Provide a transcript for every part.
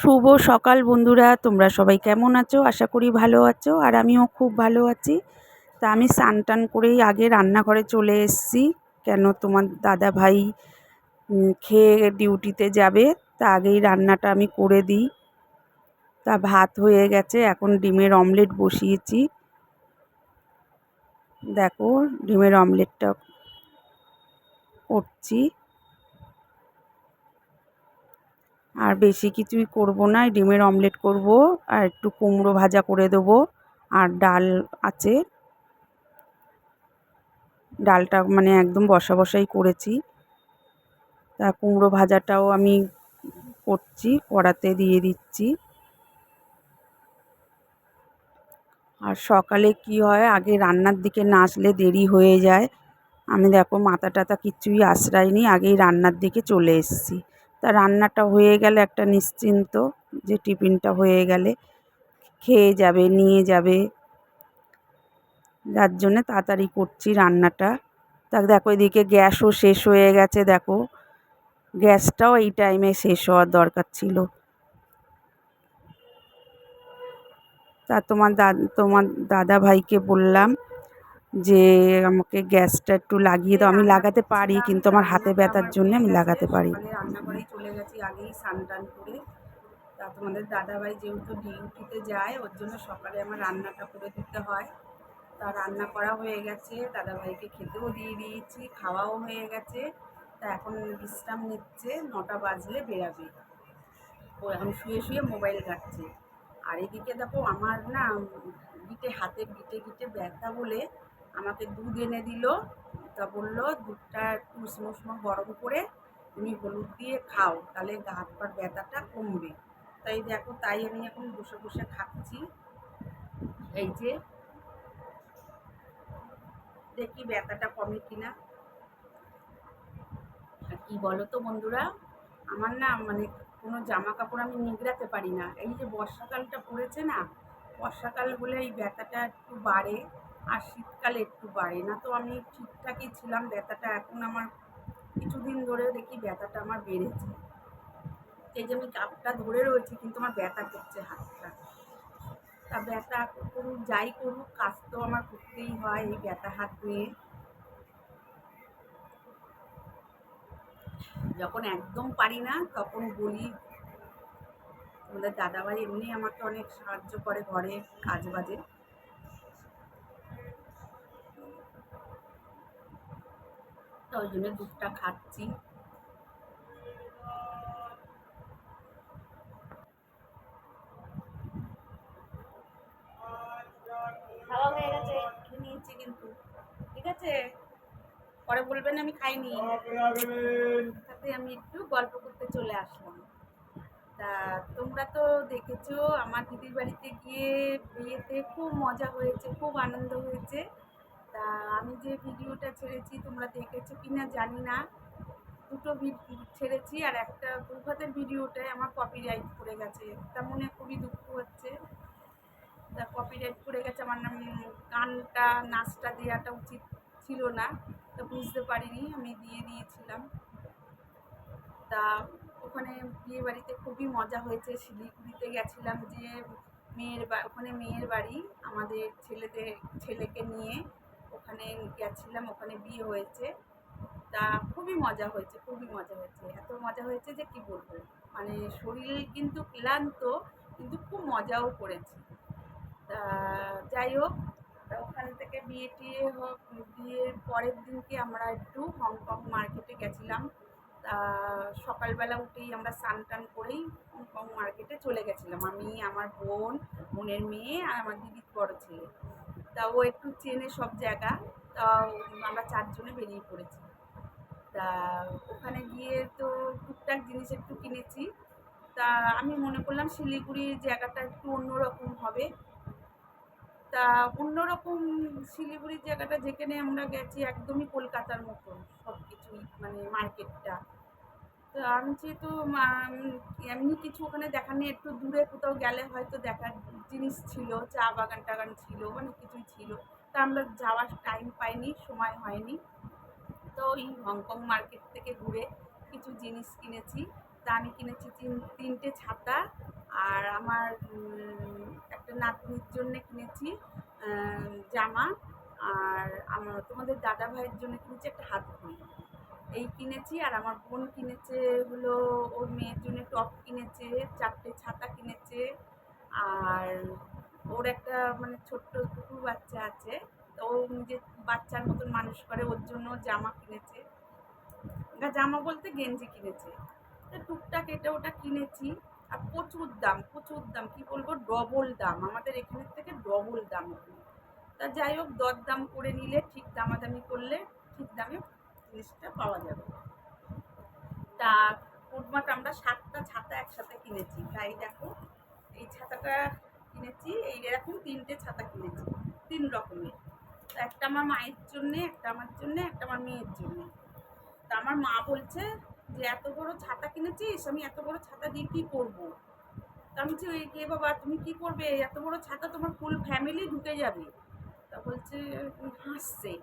শুভ সকাল বন্ধুরা, তোমরা সবাই কেমন আছো? আশা করি ভালো আছো আর আমিও খুব ভালো আছি। তা আমি স্নান টান করেই আগে রান্নাঘরে চলে এসেছি। কেন তোমার দাদা ভাই খেয়ে ডিউটিতে যাবে, তা আগেই রান্নাটা আমি করে দিই। তা ভাত হয়ে গেছে, এখন ডিমের অমলেট বসিয়েছি। দেখো, ডিমের অমলেটটা করছি। আর বেশি কিছুই করব না ডিমের অমলেট করব আর একটু কুমড়ো ভাজা করে দেবো আর ডাল আছে। ডালটা মানে একদম বসা বসাই করেছি। তা কুমড়ো ভাজাটাও আমি করছি, কড়াতে দিয়ে দিচ্ছি। আর সকালে কি হয়, আগে রান্নার দিকে না আসলে দেরি হয়ে যায়। আমি দেখো মাথা টাথা কিচ্ছুই আশ্রায়নি আগেই রান্নার দিকে চলে এসেছি। তা রান্নাটা হয়ে গেলে একটা নিশ্চিন্ত যে টিফিনটা হয়ে গেলে খেয়ে যাবে, নিয়ে যাবে। যার জন্যে তাড়াতাড়ি করছি রান্নাটা। তা দেখো, এদিকে গ্যাসও শেষ হয়ে গেছে, দেখো। গ্যাসটাও এই টাইমে শেষ হওয়ার দরকার ছিল। তা তোমার দা, তোমার দাদা ভাইকে বললাম যে আমাকে গ্যাসটা একটু লাগিয়ে দাও। আমি লাগাতে পারি, কিন্তু আমার হাতে ব্যথার জন্য আমি লাগাতে পারি। চলে গেছি, আগেই স্নান টান করে। তা তোমাদের দাদাভাই যেহেতু ডিউটিতে যায়, ওর জন্য সকালে আমার রান্নাটা করে দিতে হয়। তা রান্না করা হয়ে গেছে, দাদাভাইকে খেতেও দিয়ে দিয়েছি, খাওয়াও হয়ে গেছে। তা এখন বিশ্রাম নিচ্ছে, নটা বাজলে বেরাবে। ও এখন শুয়ে শুয়ে মোবাইল ঘাটছে। আর এদিকে দেখো, আমার না গিটে হাতে গিটে গিটে ব্যথা বলে আমাকে দুধ এনে দিল। তা বলল, দুধটা একটু উষ্ণ উষ্ণ গরম করে তুমি হলুদ দিয়ে খাও, তাহলে গা হাত পার ব্যথাটা কমবে। তাই দেখো, তাই আমি এখন বসে বসে খাচ্ছি। এই যে, দেখি ব্যথাটা কমে কিনা। কি বলো তো বন্ধুরা, আমার না মানে কোনো জামা কাপড় আমি নিগড়াতে পারি না। এই যে বর্ষাকালটা পড়েছে না, বর্ষাকাল বলে এই ব্যথাটা একটু বাড়ে। আর শীতকালে একটু বাড়ে। না তো আমি ঠিকঠাকই ছিলাম, ব্যথাটা এখন আমার কিছুদিন ধরে দেখি ব্যথাটা আমার বেড়েছে। এই যে আমি কাপটা ধরে রয়েছি, কিন্তু আমার ব্যথা করছে হাতটা। তা ব্যথা করুক, যাই করুক, কাজ তো আমার করতেই হয় এই ব্যথা হাত নিয়ে। যখন একদম পারি না, তখন বলি, আমাদের দাদাভাই এমনি আমাকে অনেক সাহায্য করে ঘরে কাজ বাজে। তো ওই জন্য দুধটা খাচ্ছি। খাওয়া হয়ে গেছে। নিয়েছি কিন্তু। ঠিক আছে? পরে বলবেন আমি খাইনি। তাতে আমি একটু গল্প করতে চলে আসলাম। তা তোমরা তো দেখেছ আমার দিদির বাড়িতে গিয়ে বিয়েতে খুব মজা হয়েছে খুব আনন্দ হয়েছে। আমি যে ভিডিওটা ছেড়েছি, তোমরা দেখেছ কি না জানি না। দুটো ছেড়েছি আর একটা দুভাতের ভিডিওটায় আমার কপিরাইট পড়ে গেছে। তা মনে খুবই দুঃখ হচ্ছে। তা কপিরাইট পড়ে গেছে, আমার গানটা, নাচটা দেওয়াটা উচিত ছিল না। তা বুঝতে পারিনি, আমি দিয়ে দিয়েছিলাম। তা ওখানে বিয়ে বাড়িতে খুবই মজা হয়েছে, শিলিগুড়িতে গেছিলাম যে মেয়ের বা, ওখানে মেয়ের বাড়ি, আমাদের ছেলেদের, ছেলেকে নিয়ে। ওখানে গেছিলাম, ওখানে বিয়ে হয়েছে। তা খুবই মজা হয়েছে, খুবই মজা হয়েছে। এত মজা হয়েছে যে কি বলব? মানে শরীর কিন্তু ক্লান্ত, কিন্তু খুব মজাও করেছি। তা যাই হোক ওখান থেকে বিয়ে টিয়ে হোক, বিয়ের পরের দিনকে আমরা একটু হংকং মার্কেটে গেছিলাম। তা সকালবেলা উঠেই আমরা স্নান টান করেই হংকং মার্কেটে চলে গেছিলাম। আমি, আমার বোন, বোনের মেয়ে আর আমার দিদির বড় ছেলে। তা ও একটু চেনে সব জায়গা। তা আমরা চারজনে বেরিয়ে পড়েছি। তা ওখানে গিয়ে তো টুকটাক জিনিস একটু কিনেছি। তা আমি মনে করলাম শিলিগুড়ির জায়গাটা একটু অন্যরকম হবে। তা অন্যরকম শিলিগুড়ির জায়গাটা যেখানে আমরা গেছি একদমই কলকাতার মতন সব কিছুই মানে মার্কেটটা। তো আমি যেহেতু এমনি কিছু ওখানে দেখার নেই, একটু দূরে কোথাও গেলে হয়তো দেখার জিনিস ছিল, চা বাগান টাগান ছিল, অনেক কিছুই ছিল। তা আমরা যাওয়ার টাইম পাইনি, সময় হয়নি। তো এই হংকং মার্কেট থেকে ঘুরে কিছু জিনিস কিনেছি। তা আমি কিনেছি তিন, তিনটে ছাতা আর আমার একটা নাতনির জন্য কিনেছি জামা। আর আমার তোমাদের দাদা ভাইয়ের জন্য কিনেছি একটা হাত ঘড়ি। এই কিনেছি আর আমার বোন কিনেছে হলো ওর মেয়ের জন্য টপ কিনেছে, চারটে ছাতা কিনেছে আর ওর একটা মানে ছোট্ট কুকুর বাচ্চা আছে। তো ও নিজে বাচ্চার মতন মানুষ করে, ওর জন্য জামা কিনেছে। জামা বলতে গেঞ্জি কিনেছে। তো টুকটাক এটা ওটা কিনেছি আর প্রচুর দাম প্রচুর দাম। কি বলব? ডবল দাম। আমাদের এখানের থেকে ডবল দাম। তা যাই হোক দর দাম করে নিলে, ঠিক দামাদামি করলে, ঠিক দামে জিনিসটা পাওয়া যাবে। তা ফুটমাট আমরা সাতটা ছাতা একসাথে কিনেছি। তাই দেখো, এই ছাতাটা কিনেছি, এই এরকম তিনটে ছাতা কিনেছি, তিন রকমের। একটা আমার মায়ের জন্যে, একটা আমার জন্যে, একটা আমার মেয়ের জন্যে। তা আমার মা বলছে যে, এত বড় ছাতা কিনেছিস? আমি এত বড় ছাতা দিয়ে কী করব? তা আমি বলছি, "ওই কে বাবা, তুমি কি করবে? এত বড় ছাতা তোমার ফুল ফ্যামিলি ঢুকে যাবে। তা বলছে, হাসছে।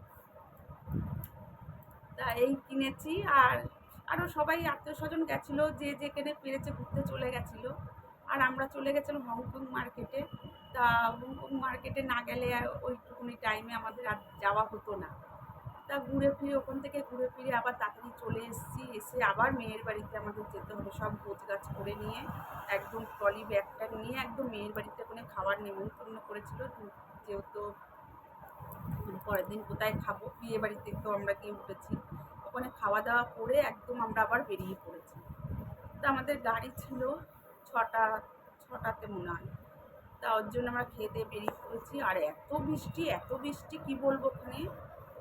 তা এই কিনেছি। আর আরও সবাই আত্মীয় স্বজন গেছিল, যে যেখানে পেরেছে ঘুরতে চলে গেছিল। আর আমরা চলে গেছিলাম হংকং মার্কেটে তা হংকং মার্কেটে না গেলে ওইটুকুনি টাইমে আমাদের আর যাওয়া হতো না। তা ঘুরে ফিরে ওখান থেকে ঘুরে ফিরে আবার তাড়াতাড়ি চলে এসেছি। এসে আবার মেয়ের বাড়িতে আমাদের যেতে হবে, সব গোছ গাছ করে নিয়ে, একদম ট্রলি ব্যাগটা নিয়ে একদম মেয়ের বাড়িতে ওখানে খাবার নেমন্তন্ন করেছিল। যেহেতু পরের দিন কোথায় খাব, বিয়ে বাড়িতে তো আমরা গিয়ে উঠেছি। ওখানে খাওয়া দাওয়া করে একদম আমরা আবার বেরিয়ে পড়েছি। তা আমাদের গাড়ি ছিল ছটা, ছটাতে মনে হয়। তা ওর জন্য আমরা দিয়ে বেরিয়ে পড়েছি। আর এত বৃষ্টি এত বৃষ্টি, কি বলব ওখানে?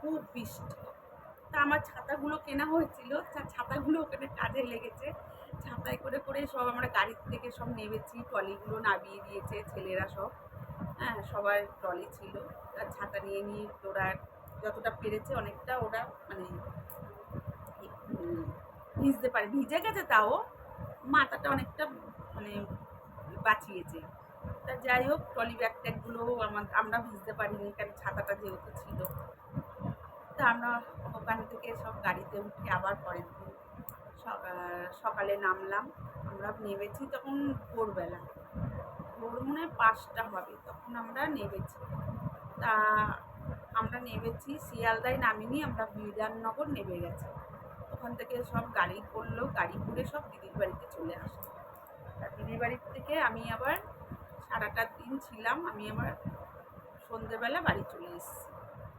খুব বৃষ্টি। তা আমার ছাতাগুলো কেনা হয়েছিল। ছাতাগুলো ওখানে কাজে লেগেছে। ছাতায় করে করে সব আমরা গাড়ির থেকে সব নেমেছি, ট্রলিগুলো নামিয়ে দিয়েছে ছেলেরা সব। হ্যাঁ সবার ট্রলি ছিল। আর ছাতা নিয়ে নিয়ে ওরা যতটা পেরেছে অনেকটা ওরা মানে ভিজতে পারে, ভিজে গেছে তাও মাথাটা অনেকটা মানে বাঁচিয়েছে। তা যাই হোক ট্রলি ব্যাগ ট্যাগগুলো আমার, আমরা ভিজতে পারিনি কারণ ছাতাটা যেহেতু ছিল। তা আমরা ওখান থেকে সব গাড়িতে উঠে আবার পরের দিন সকালে নামলাম। আমরা নেমেছি তখন ভোরবেলা। ভোর মনে পাঁচটা হবে, তখন আমরা নেমেছি। তা আমরা নেমেছি, শিয়ালদায় নামিনি, আমরা বিধাননগর নেমে গেছি। ওখান থেকে সব গাড়ি করল গাড়ি করে সব দিদির বাড়িতে চলে আসলো। তা দিদির বাড়ির থেকে আমি আবার সারাটা দিন ছিলাম, আমি আবার সন্ধেবেলা বাড়ি চলে এসেছি।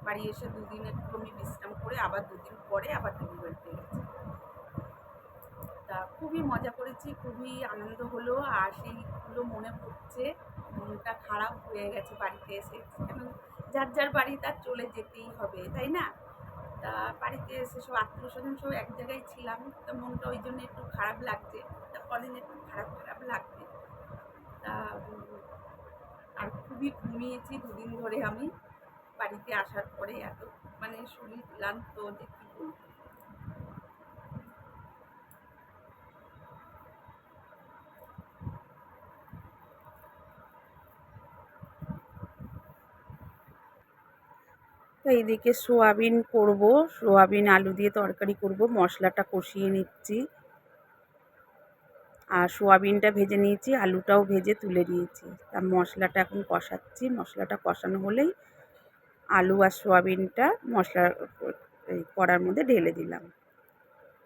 বাড়ি এসে দুদিন একটু আমি বিশ্রাম করে আবার দুদিন পরে আবার দিদির বাড়িতে গেছি। তা খুবই মজা করেছি, খুবই আনন্দ হলো আর সেইগুলো মনে পড়ছে, মনটা খারাপ হয়ে গেছে বাড়িতে এসে। কেন? যার যার বাড়ি তার চলে যেতেই হবে, তাই না? তা বাড়িতে এসে সব আত্মীয় স্বজন সব এক জায়গায় ছিলাম, তা মনটা ওই জন্য একটু খারাপ লাগছে, তা কদিন একটু খারাপ খারাপ লাগবে। তা, আর খুবই ঘুমিয়েছি দুদিন ধরে আমি, বাড়িতে আসার পরে এত মানে শরীর ক্লান্ত যে কী বলব? তো এইদিকে সোয়াবিন করব। সোয়াবিন, আলু দিয়ে তরকারি করব। মশলাটা কষিয়ে নিচ্ছি। আর সোয়াবিনটা ভেজে নিয়েছি, আলুটাও ভেজে তুলে নিয়েছি। তা মশলাটা এখন কষাচ্ছি। মশলাটা কষানো হলেই আলু আর সোয়াবিনটা মশলা এই কড়ার মধ্যে ঢেলে দিলাম।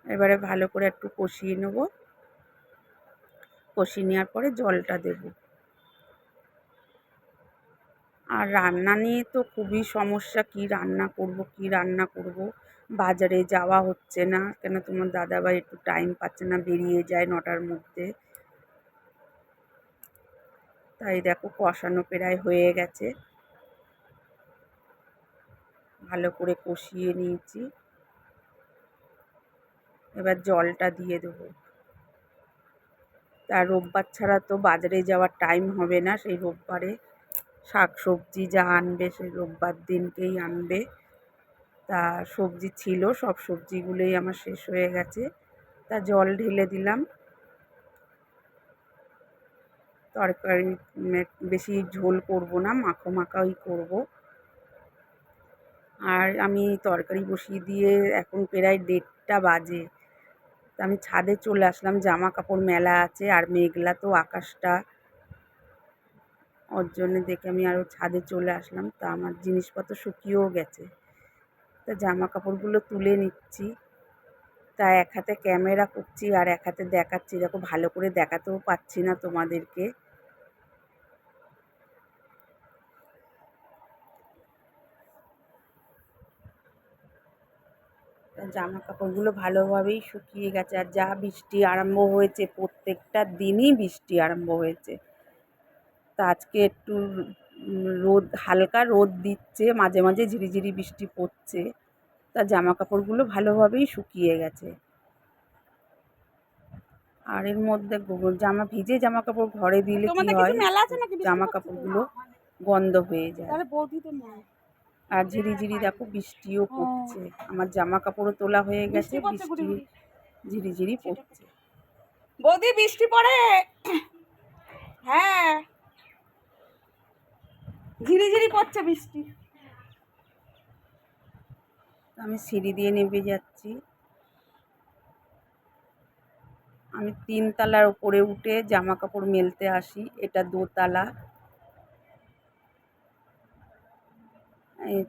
এবারে ভালো করে একটু কষিয়ে নেব। কষিয়ে নেওয়ার পরে জলটা দেবো। আর রান্না নিয়ে তো খুবই সমস্যা, কী রান্না করব, কী রান্না করব? বাজারে যাওয়া হচ্ছে না, কেন তোমার দাদাভাই একটু টাইম পাচ্ছে না, বেরিয়ে যায় নটার মধ্যে। তাই দেখো কষানো প্রায় হয়ে গেছে। ভালো করে কষিয়ে নিয়েছি। এবার জলটা দিয়ে দেবো। তা রোববার ছাড়া তো বাজারে যাওয়ার টাইম হবে না সেই রোববারে। শাক সবজি যা আনবে সেই রোববার দিনকেই আনবে। তা সবজি ছিল, সব সবজিগুলোই আমার শেষ হয়ে গেছে। তা জল ঢেলে দিলাম। তরকারি বেশি ঝোল করব না, মাখো মাখাই করব। আর আমি তরকারি বসিয়ে দিয়ে এখন প্রায় দেড়টা বাজে। তা আমি ছাদে চলে আসলাম, জামা কাপড় মেলা আছে আর মেঘলা তো আকাশটা। ওর জন্য দেখে আমি আরও ছাদে চলে আসলাম। তা আমার জিনিসপত্র শুকিয়েও গেছে। তা জামা কাপড়গুলো তুলে নিচ্ছি। তা এক হাতে ক্যামেরা করছি আর এক হাতে দেখাচ্ছি। দেখো, ভালো করে দেখাতেও পাচ্ছি না তোমাদেরকে। জামা কাপড়গুলো ভালোভাবেই শুকিয়ে গেছে। আর যা বৃষ্টি আরম্ভ হয়েছে, প্রত্যেকটা দিনই বৃষ্টি আরম্ভ হয়েছে। তা আজকে একটু রোদ হালকা রোদ দিচ্ছে মাঝে মাঝে ঝিরিঝিরি বৃষ্টি পড়ছে। তা জামা কাপড়গুলো ভালোভাবেই শুকিয়ে গেছে। আর এর মধ্যে জামা ভিজে জামা কাপড় ঘরে দিলে কি হয়? জামা কাপড়গুলো গন্ধ হয়ে যায়। আর ঝিরিঝিরি দেখো বৃষ্টিও পড়ছে। আমার জামা কাপড়ও তোলা হয়ে গেছে বৃষ্টি। ঝিরিঝিরি পড়ছে। বৌদি বৃষ্টি পড়ে। হ্যাঁ। ঝিরিঝিরি পড়ছে বৃষ্টি। আমি সিঁড়ি দিয়ে নেমে যাচ্ছি। আমি তিনতলার উপরে উঠে জামা কাপড় মেলতে আসি, এটা দোতলা।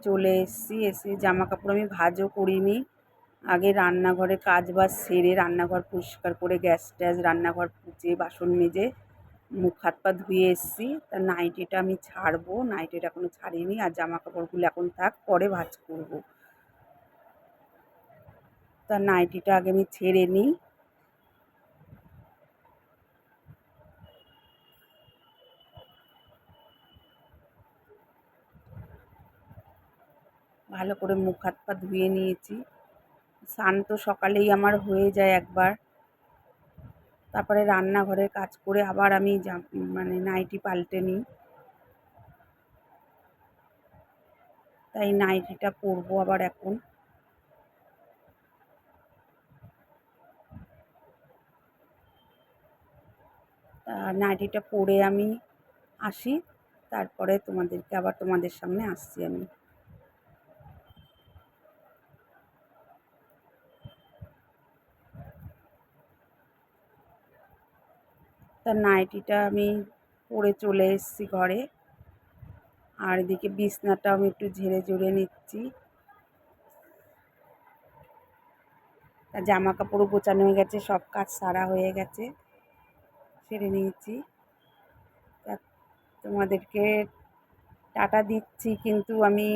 চলে এসেছি, এসে জামা কাপড় আমি ভাজও করিনি। আগে রান্নাঘরে কাজ বাজ সেরে রান্নাঘর পরিষ্কার করে গ্যাস ট্যাস, রান্নাঘর পুচে, বাসন মেজে মুখ হাত পা ধুয়ে এসেছি। তা নাইটিটা আমি ছাড়বো, নাইটিটা এখনও ছাড়িনি আর জামা কাপড়গুলো এখন থাক, পরে ভাজ করব। তা নাইটিটা আগে আমি ছেড়ে নিই। ভালো করে মুখ হাত পা ধুয়ে নিয়েছি। স্নান তো সকালেই আমার হয়ে যায় একবার। তারপরে রান্নাঘরের কাজ করে আবার আমি মানে নাইটি পাল্টে নিই। তাই নাইটিটা পরবো আবার এখন। নাইটিটা পরে আমি আসি, তারপরে তোমাদেরকে আবার তোমাদের সামনে আসছি আমি। তা নাইটিটা আমি পরে চলে এসেছি ঘরে। আর এদিকে বিছনাটাও আমি একটু ঝেড়ে ঝুড়ে নিচ্ছি। তা জামা কাপড়ও গোছানো হয়ে গেছে, সব কাজ সারা হয়ে গেছে। সেরে নিয়েছি। তা তোমাদেরকে টাটা দিচ্ছি, কিন্তু আমি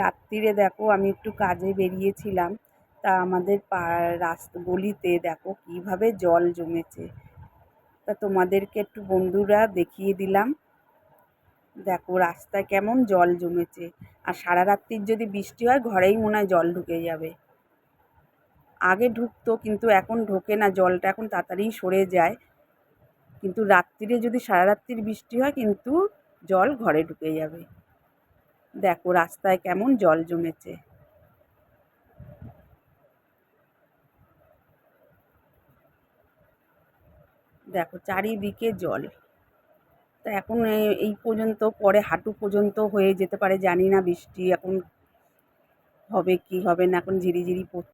রাত্রিরে দেখো আমি একটু কাজে বেরিয়েছিলাম। তা আমাদের রাস্তা গলিতে দেখো কীভাবে জল জমেছে। তা তোমাদেরকে একটু বন্ধুরা দেখিয়ে দিলাম। দেখো, রাস্তায় কেমন জল জমেছে। আর সারা রাত্রির যদি বৃষ্টি হয়, ঘরেই মনে হয় জল ঢুকে যাবে। আগে ঢুকতো, কিন্তু এখন ঢোকে না। জলটা এখন তাড়াতাড়ি সরে যায়। কিন্তু রাত্রিরে যদি সারা রাত্রির বৃষ্টি হয়, কিন্তু জল ঘরে ঢুকে যাবে। দেখো, রাস্তায় কেমন জল জমেছে। দেখো, চারিদিকে জল। তা এখন এই পর্যন্ত, পরে হাঁটু পর্যন্ত হয়ে যেতে পারে, জানি না বৃষ্টি এখন হবে কি হবে না, এখন ঝিরিঝিরি পড়ছে।